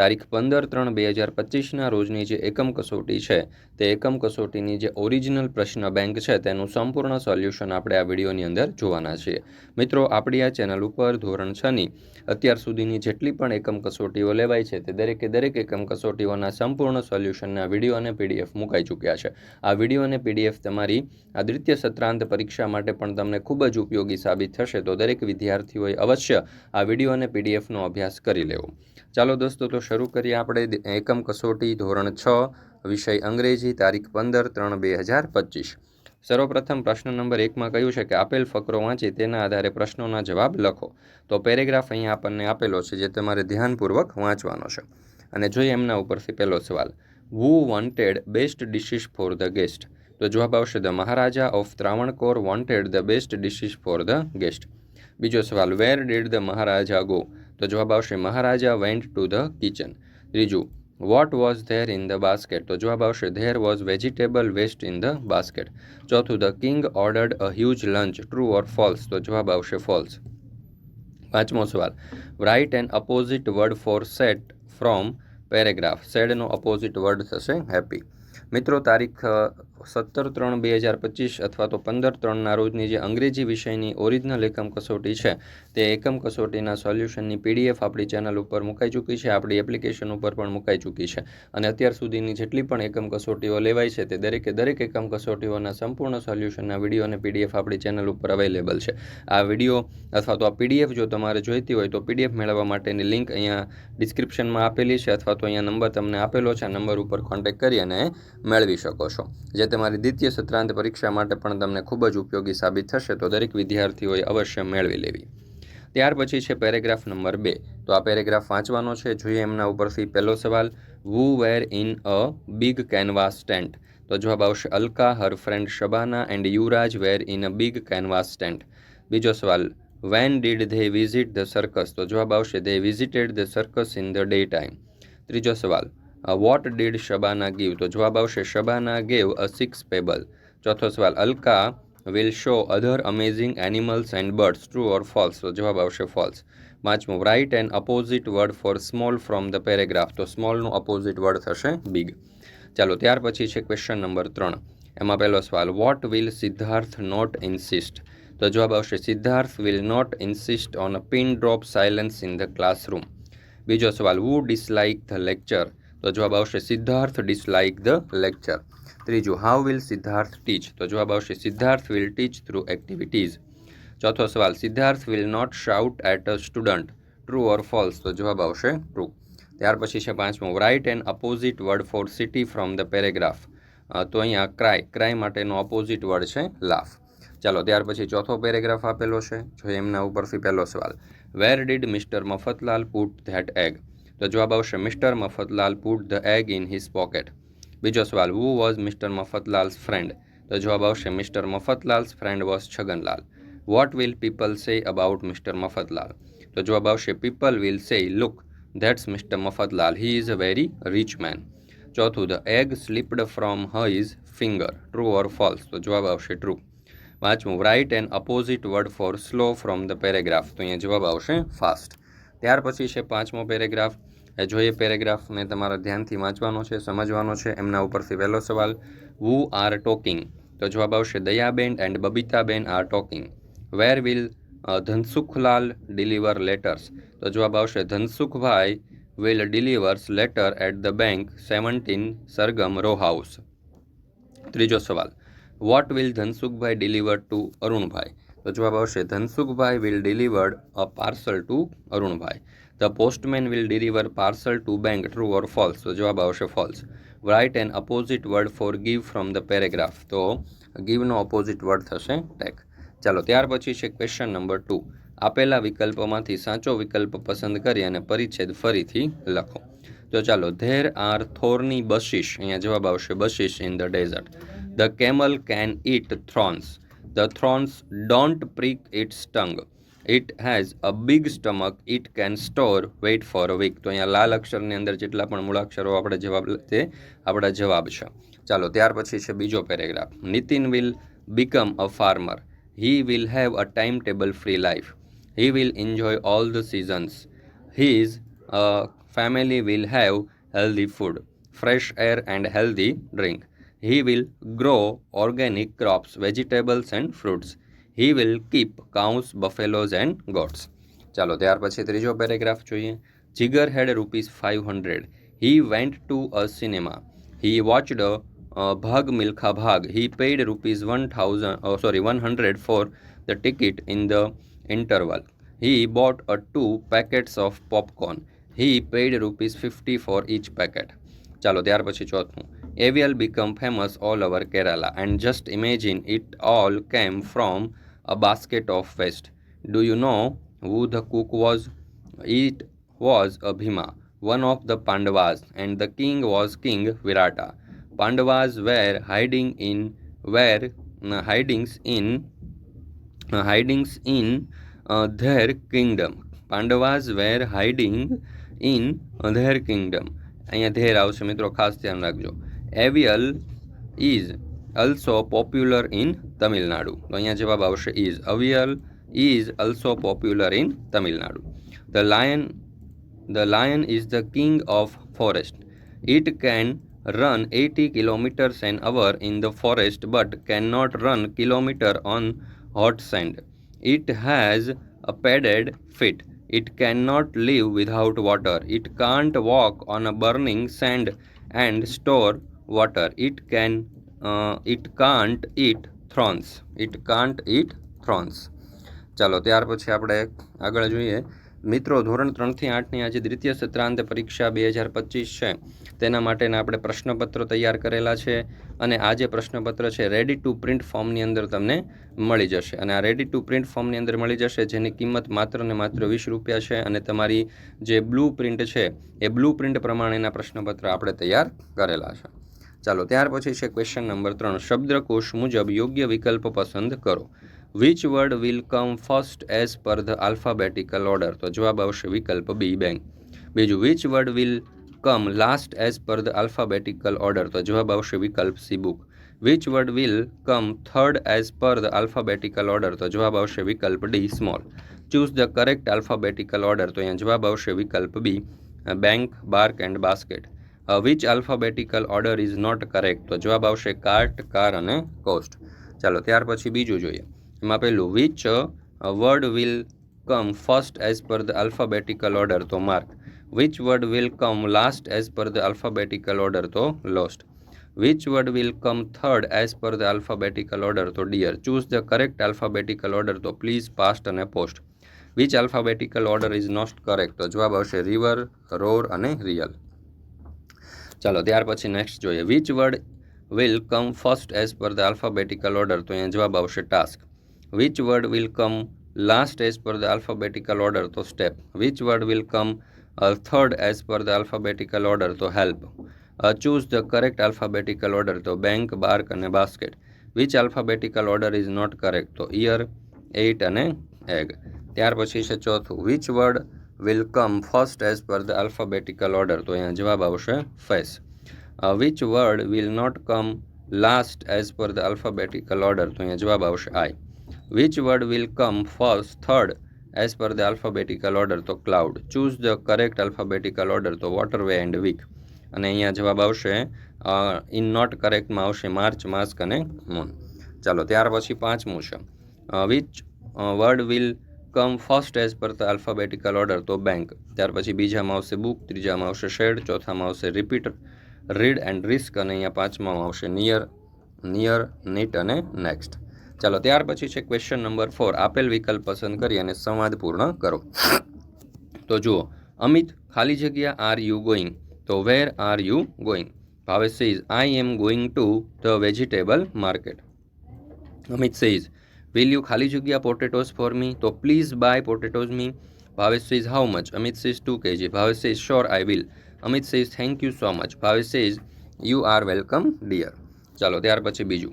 તારીખ પંદર ત્રણ બે હજાર પચીસના રોજની જે એકમ કસોટી છે તે એકમ કસોટીની જે ઓરિજિનલ પ્રશ્ન બેંક છે તેનું સંપૂર્ણ સોલ્યુશન આપણે આ વિડીયોની અંદર જોવાના છીએ મિત્રો આપણી આ ચેનલ ઉપર ધોરણ છની અત્યાર સુધીની જેટલી પણ એકમ કસોટીઓ લેવાય છે તે દરેકે દરેક એકમ કસોટીઓના સંપૂર્ણ સોલ્યુશનના વિડીયો અને પીડીએફ મુકાઈ ચૂક્યા છે આ વિડીયો અને પીડીએફ તમારી આ દ્વિતીય સત્રાંત પરીક્ષા માટે પણ તમને ખૂબ જ ઉપયોગી સાબિત થશે તો દરેક વિદ્યાર્થીઓએ અવશ્ય આ વિડીયો અને પીડીએફનો અભ્યાસ કરી લેવો ચાલો દોસ્તો તો શરૂ કરીએ આપણે એકમ કસોટી ધોરણ છ વિષય અંગ્રેજી તારીખ પંદર ત્રણ બે હજાર પચીસ સર્વપ્રથમ પ્રશ્ન નંબર એકમાં કહ્યું છે કે આપેલ ફકરો વાંચે તેના આધારે પ્રશ્નોના જવાબ લખો તો પેરેગ્રાફ અહીંયા આપણને આપેલો છે જે તમારે ધ્યાનપૂર્વક વાંચવાનો છે અને જોઈએ એમના ઉપરથી પહેલો સવાલ who wanted best dishes for the guest તો જવાબ આવશે the Maharaja of Travancore wanted the best dishes for the guest બીજો સવાલ where did the Maharaja go તો જવાબ આવશે મહારાજા વેન્ટ ટુ ધ કિચન ત્રીજું what was there in the basket તો જવાબ આવશે there was vegetable waste in the basket ચોથું the king ordered a huge lunch true or false તો જવાબ આવશે ફોલ્સ પાંચમો સવાલ write an opposite word for sad from paragraph સેડનો અપોઝિટ વર્ડ થશે હેપી મિત્રો તારીખ સત્તર ત્રણ બે હજાર પચીસ અથવા તો પંદર ત્રણના રોજની જે અંગ્રેજી વિષયની ઓરિજિનલ એકમ કસોટી છે તે એકમ કસોટીના સોલ્યુશનની પીડીએફ આપણી ચેનલ ઉપર મુકાઈ ચૂકી છે આપણી એપ્લિકેશન ઉપર પણ મુકાઈ ચૂકી છે અને અત્યાર સુધીની જેટલી પણ એકમ કસોટીઓ લેવાય છે તે દરેકે દરેક એકમ કસોટીઓના સંપૂર્ણ સોલ્યુશનના વિડીયો અને પીડીએફ આપણી ચેનલ ઉપર અવેલેબલ છે આ વિડીયો અથવા તો આ પીડીએફ જો તમારે જોઈતી હોય તો પીડીએફ મેળવવા માટેની લિંક અહીંયા ડિસ્ક્રિપ્શનમાં આપેલી છે અથવા તો અહીંયા નંબર તમને આપેલો છે આ નંબર ઉપર કોન્ટેક્ટ કરી અને મેળવી શકો છો જે તમારી દ્વિતીય સત્રાંત પરીક્ષા માટે પણ તમને ખૂબ જ ઉપયોગી સાબિત થશે તો દરેક વિદ્યાર્થીઓએ અવશ્ય મેળવી લેવી ત્યાર પછી છે પેરેગ્રાફ નંબર બે તો આ પેરેગ્રાફ વાંચવાનો છે જોઈએ એમના ઉપરથી પહેલો સવાલ who were in a big canvas tent તો જવાબ આવશે Alka her friend Shabana and Yuvraj were in a big canvas tent બીજો સવાલ when did they visit the circus તો જવાબ આવશે they visited the circus in the day time ત્રીજો સવાલ વોટ ડીડ શબાના ગીવ તો જવાબ આવશે Shabana gave a six pebble ચોથો સવાલ Alka will show other amazing animals and birds true or false તો જવાબ આવશે ફોલ્સ પાંચમું write and opposite word for small from the paragraph તો સ્મોલનું અપોઝિટ વર્ડ થશે બિગ ચાલો ત્યાર પછી છે ક્વેશ્ચન નંબર ત્રણ એમાં પહેલો સવાલ what will Siddharth not insist તો જવાબ આવશે Siddharth will not insist on a pin drop silence in the classroom બીજો સવાલ વુ ડિસલાઇક ધ લેક્ચર તો જવાબ આવશે સિદ્ધાર્થ ડિસલાઇક ધ લેક્ચર ત્રીજું હાઉ વિલ સિદ્ધાર્થ ટીચ તો જવાબ આવશે Siddharth will teach through activities ચોથો સવાલ Siddharth will not shout at a student true or false તો જવાબ આવશે ટ્રુ ત્યાર પછી છે પાંચમું write and opposite word for city from the paragraph તો અહીંયા ક્રાય ક્રાય માટેનો અપોઝિટ વર્ડ છે લાફ ચાલો ત્યાર પછી ચોથો પેરેગ્રાફ આપેલો છે જો એમના ઉપરથી પહેલો સવાલ where did mister Mafatlal put that egg તો જવાબ આવશે mister Mafatlal put the egg in his pocket બીજો સવાલ who was mister Mafatlal's friend તો જવાબ આવશે mister Mafatlal's friend was Chhaganlal what will people say about mister Mafatlal તો જવાબ આવશે people will say look that's mister Mafatlal he is a very rich man ચોથું the egg slipped from his finger true or false તો જવાબ આવશે ટ્રુ પાંચમું write and opposite word for slow from the paragraph તો અહીંયા જવાબ આવશે fast ત્યાર પછી છે પાંચમો પેરેગ્રાફ એ જોઈએ પેરેગ્રાફ મેં તમારા ધ્યાનથી વાંચવાનો છે સમજવાનો છે એમના ઉપરથી વહેલો સવાલ વુ આર ટોકિંગ તો જવાબ આવશે Dayaben and Babitaben are talking where will Dhansukhlal deliver letters તો જવાબ આવશે Dhansukhbhai will delivers letter at the bank seventeen Sargam row house ત્રીજો સવાલ what will Dhansukhbhai deliver to Arunbhai તો જવાબ આવશે Dhansukhbhai will delivered a parcel to Arunbhai the postman will deliver parcel to bank true or false તો જવાબ આવશે false write an opposite word for give from the paragraph તો ગીવનો opposite word થશે take ચાલો ત્યાર પછી છે ક્વેશ્ચન નંબર ટુ આપેલા વિકલ્પોમાંથી સાચો વિકલ્પ પસંદ કરી અને પરિચ્છેદ ફરીથી લખો તો ચાલો ધેર આર થોરની બશિશ અહીંયા જવાબ આવશે bushes in the desert the camel can eat thorns the thorns don't prick its tongue it has a big stomach it can store water for a week તો અહીંયા લાલ અક્ષરની અંદર જેટલા પણ મૂળાક્ષરો આપણે જવાબ તે આપણા જવાબ છે ચાલો ત્યાર પછી છે બીજો paragraph Nitin will become a farmer he will have a time table free life he will enjoy all the seasons his a family will have healthy food fresh air and healthy drink he will grow organic crops vegetables and fruits he will keep cows buffaloes and goats ચાલો ત્યાર પછી ત્રીજો paragraph જોઈએ Jigar had rupees five hundred he went to a cinema he watched Bhaag Milkha Bhaag he paid rupees one thousand sorry one hundred for the ticket in the interval he bought a two packets of popcorn he paid rupees fifty for each packet ચાલો ત્યાર પછી ચોથું avial become famous all over Kerala and just imagine it all came from a basket of waste do you know who the cook was it was a Bhima one of the Pandavas, and the king was King Virata. Pandavas were hiding in were uh, hidings in uh, hidings in uh, their kingdom. Pandavas were hiding in uh, their kingdom. અહીંયા there આવશે મિત્રો ખાસ ધ્યાન રાખજો avial is also popular in Tamil Nadu. તો અહીંયા જવાબ આવશે is avial is also popular in Tamil Nadu. The lion the lion is the king of forest. It can run 80 kilometers an hour in the forest but cannot run kilometer on hot sand. It has a padded feet. It cannot live without water. It can't walk on a burning sand and store water. It can it can't eat thorns it can't eat thorns ચાલો ત્યાર પછી આપણે આગળ જોઈએ મિત્રો ધોરણ ત્રણથી આઠની આજે દ્વિતીય સત્રાંત પરીક્ષા બે હજાર પચીસ છે તેના માટેના આપણે પ્રશ્નપત્રો તૈયાર કરેલા છે અને આ જે પ્રશ્નપત્ર છે રેડી ટુ પ્રિન્ટ ફોર્મની અંદર તમને મળી જશે અને આ રેડી ટુ પ્રિન્ટ ફોર્મની અંદર મળી જશે જેની કિંમત માત્ર ને માત્ર વીસ રૂપિયા છે અને તમારી જે બ્લુ પ્રિન્ટ છે એ બ્લુ પ્રિન્ટ પ્રમાણેના પ્રશ્નપત્ર આપણે તૈયાર કરેલા છે चलो ત્યાર પછી છે ક્વેશ્ચન નંબર 3 શબ્દકોશ મુજબ યોગ્ય વિકલ્પ પસંદ કરો which word will come first as per the アルファ બેટિકલ order તો જવાબ આવશે વિકલ્પ બી બેંક બીજો which word will come last as per the アルファ બેટિકલ order તો જવાબ આવશે વિકલ્પ C book which word will come third as per the アルファ બેટિકલ order તો જવાબ આવશે વિકલ્પ D small choose the correct アルファ બેટિકલ order તો અહીં જવાબ આવશે વિકલ્પ B bank bark and basket which alphabetical order is not correct તો જવાબ આવશે કાર્ટ કાર અને કોસ્ટ ચાલો ત્યાર પછી બીજું જોઈએ એમાં પહેલું which word will come first as per the alphabetical order તો mark which word will come last as per the alphabetical order તો lost which word will come third as per the alphabetical order તો dear choose the correct alphabetical order તો please past અને post which alphabetical order is not correct તો જવાબ આવશે river roar અને real ચાલો ત્યાર પછી નેક્સ્ટ જોઈએ which word will come first as per the alphabetical order તો અહીંયા જવાબ આવશે task which word will come last as per the alphabetical order તો step which word will come third as per the alphabetical order તો help choose the correct alphabetical order તો bank bark અને basket which alphabetical order is not correct તો ear eight અને egg ત્યાર પછી છે ચોથું which word will come first as per the alphabetical order તો અહીંયા જવાબ આવશે face which word will not come last as per the alphabetical order તો અહીંયા જવાબ આવશે eye which word will come first third as per the alphabetical order તો cloud choose the correct alphabetical order તો વોટર વે એન્ડ વીક અને અહીંયા જવાબ આવશે ઇન નોટ કરેક્ટમાં આવશે માર્ચ માસ્ક અને મૂન ચાલો ત્યાર પછી પાંચમું છે which word will come first as per the alphabetical order તો બેંક ત્યાર પછી બીજામાં આવશે બુક ત્રીજામાં આવશે શેડ ચોથામાં આવશે રિપીટ રીડ એન્ડ રિસ્ક અને અહીંયા પાંચમાં આવશે નિયર નિયર નીટ અને નેક્સ્ટ ચાલો ત્યાર પછી છે ક્વેશ્ચન નંબર ફોર આપેલ વિકલ્પ પસંદ કરી અને સંવાદ પૂર્ણ કરો તો જુઓ અમિત ખાલી જગ્યા આર યુ ગોઈંગ તો where are you going Bhavesh says I am going to the vegetable market Amit says will you ખાલી જગ્યા potatoes for me તો please buy potatoes me Bhavesh says how much Amit says 2 kg Bhavesh says sure I will Amit says thank you so much Bhavesh says you are welcome dear ચાલો ત્યાર પછી બીજું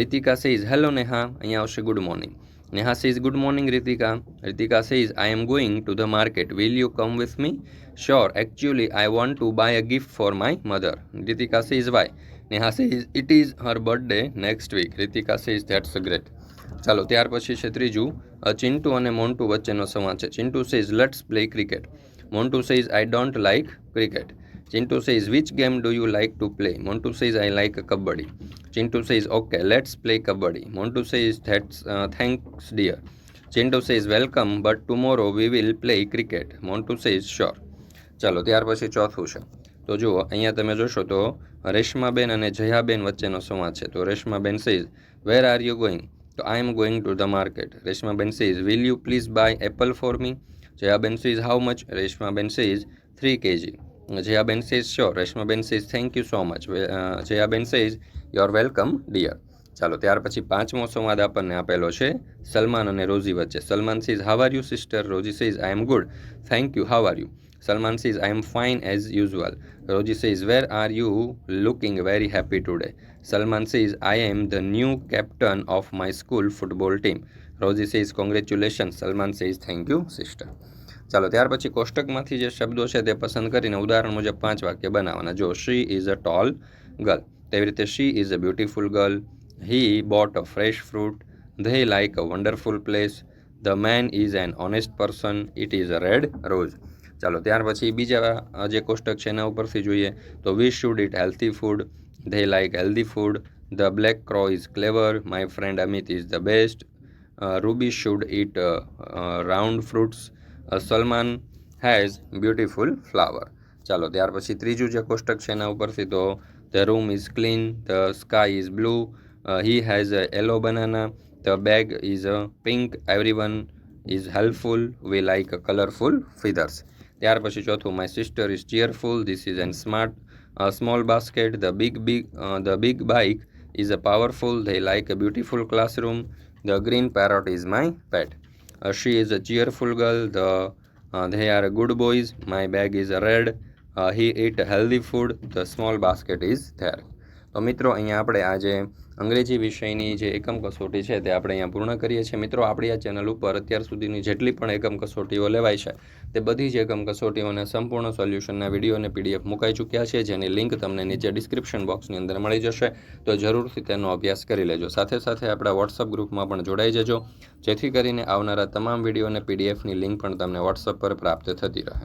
Ritika says hello Neha અહીંયા આવશે good morning Neha says good morning ritika ritika says i am going to the market will you come with me sure actually i want to buy a gift for my mother ritika says why Neha says it is her birthday next week ritika says that's great ચાલો ત્યાર પછી છે ત્રીજું ચિન્ટુ અને મોન્ટુ વચ્ચેનો સંવાદ છે Chintu says let's play cricket Montu says I don't like cricket Chintu says which game do you like to play Montu says I like kabaddi Chintu says okay let's play kabaddi Montu says that's thanks dear Chintu says welcome but tomorrow we will play cricket Montu says sure ચાલો ત્યાર પછી ચોથું છે તો જુઓ અહીંયા તમે જોશો તો રેશમાબેન અને જયાબેન વચ્ચેનો સંવાદ છે તો Reshmaben says where are you going તો I am going to the market Reshmaben says will you please buy apple for me Jayaben says how much Reshmaben says three KG Jayaben says sure Reshmaben says thank you so much Jaya Jayaben says your welcome dear ચાલો ત્યાર પછી પાંચમો સંવાદ આપણને આપેલો છે સલમાન અને Rosie વચ્ચે Salman says how are you sister Rosie says I am good thank you how are you Salman says, I am fine as usual. Roji says, Where are you? Looking very happy today. Salman says, I am the new captain of my school football team. Roji says, Congratulations. Salman says, Thank you, sister. ચાલો ત્યાર પછી કોષ્ટકમાંથી જે શબ્દો છે તે પસંદ કરીને ઉદાહરણ મુજબ પાંચ વાક્ય બનાવવાના જો she is a tall girl તેવી રીતે she is a beautiful girl he bought a fresh fruit they like a wonderful place the man is an honest person it is a red rose ચાલો ત્યાર પછી બીજા જે કોષ્ટક છે એના ઉપરથી જોઈએ તો we should eat healthy food they like healthy food the black crow is clever my friend Amit is the best Ruby should eat round fruits Salman has beautiful flower ચાલો ત્યાર પછી ત્રીજું જે કોષ્ટક છે એના ઉપરથી તો the room is clean the sky is blue he has a yellow banana the bag is a pink everyone is helpful we like a colourful feathers ત્યાર પછી ચોથું my sister is cheerful this is an smart small basket the big big the big bike is a powerful they like a beautiful classroom the green parrot is my pet she is a cheerful girl the they are good boys my bag is a red he eat healthy food the small basket is there તો મિત્રો અહીંયા આપણે આજે અંગ્રેજી વિષયની જે એકમ કસોટી છે તે આપણે અહીંયા પૂર્ણ કરીએ છીએ મિત્રો આપણી આ ચેનલ ઉપર અત્યાર સુધીની જેટલી પણ એકમ કસોટીઓ લેવાય છે તે બધી જ એકમ કસોટીઓના સંપૂર્ણ સોલ્યુશનના વિડીયો અને પીડીએફ મુકાઈ ચૂક્યા છે જેની લિંક તમને નીચે ડિસ્ક્રિપ્શન બોક્સની અંદર મળી જશે તો જરૂરથી તેનો અભ્યાસ કરી લેજો સાથે સાથે આપણા વોટ્સઅપ ગ્રુપમાં પણ જોડાઈ જજો જેથી કરીને આવનારા તમામ વિડીયો અને પીડીએફની લિંક પણ તમને વોટ્સઅપ પર પ્રાપ્ત થતી રહે